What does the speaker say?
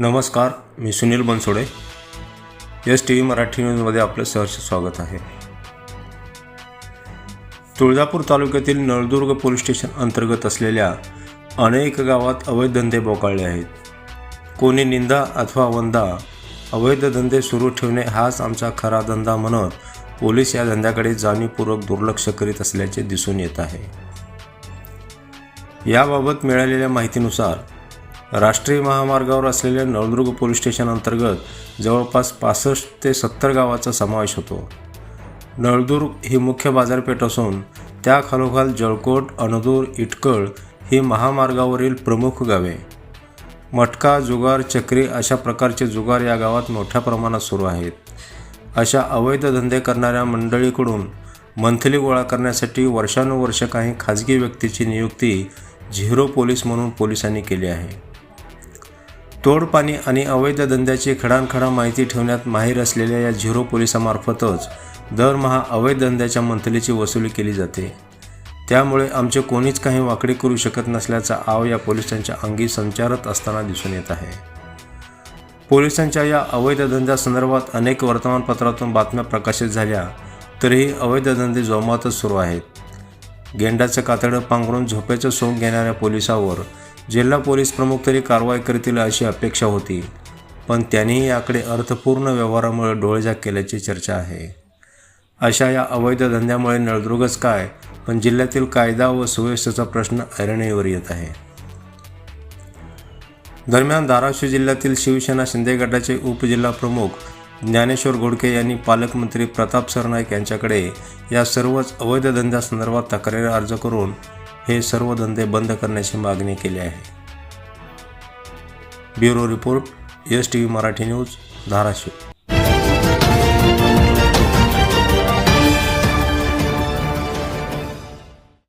नमस्कार मी Sunil Bansode. S T V Marathi न्यूजमध्ये आपलं सहर्ष स्वागत आहे. तुळजापूर तालुक्यातील नळदुर्ग पोलीस स्टेशन अंतर्गत असलेल्या अनेक गावात अवैध धंदे बोकाळले आहेत. कोणी निंदा अथवा वंदा अवैध धंदे सुरू ठेवणे हाच आमचा खरा धंदा म्हणत पोलीस या धंद्याकडे जाणीवपूर्वक दुर्लक्ष करीत असल्याचे दिसून येत आहे. याबाबत मिळालेल्या माहितीनुसार राष्ट्रीय महामार्गावर असलेल्या नळदुर्ग पोलीस स्टेशन अंतर्गत जवळपास पासष्ट ते सत्तर गावाचा समावेश होतो. नळदुर्ग ही मुख्य बाजारपेठ असून त्या खालोखाल जळकोट अनदूर इटकळ ही महामार्गावरील प्रमुख गावे. मटका जुगार चक्री अशा प्रकारचे जुगार या गावात मोठ्या प्रमाणात सुरू आहेत. अशा अवैध धंदे करणाऱ्या मंडळीकडून मंथली गोळा करण्यासाठी वर्षानुवर्ष काही खाजगी व्यक्तीची नियुक्ती झिरो पोलीस म्हणून पोलिसांनी केली आहे. तोडपाणी आणि अवैध धंद्याची खडानखडा माहिती ठेवण्यात माहीर असलेल्या या झिरो पोलिसामार्फतच दरमहा अवैध धंद्याच्या मंथलीची वसुली केली जाते. त्यामुळे आमचे कोणीच काही वाकडे करू शकत नसल्याचा आव या पोलिसांच्या अंगी संचारत असताना दिसून येत आहे. पोलिसांच्या या अवैध धंद्यासंदर्भात अनेक वर्तमानपत्रातून बातम्या प्रकाशित झाल्या तरीही अवैध धंदे जोमातच सुरू आहेत. गेंडाचं कातडं पांघरून झोपेचं सोंग घेणाऱ्या पोलिसावर जिल्हा पोलीस प्रमुख तरी कारवाई करतील अशी अपेक्षा होती पण त्यांनीही याकडे अर्थपूर्ण व्यवहारामुळे डोळेझाक केल्याची चर्चा आहे. अशा या अवैध धंद्यामुळे नळदुर्गच काय पण जिल्ह्यातील कायदा व सुव्यवस्थेचा प्रश्न ऐरणीवर येत आहे. दरम्यान धाराशिव जिल्ह्यातील शिवसेना शिंदे गटाचे उपजिल्हा प्रमुख ज्ञानेश्वर गोडके यांनी पालकमंत्री प्रताप सरनाईक यांच्याकडे या सर्वच अवैध धंद्यासंदर्भात तक्रारी अर्ज करून हे सर्व धंदे बंद करण्याची मागणी केली आहे. Bureau report S T V Marathi news Dharashiv.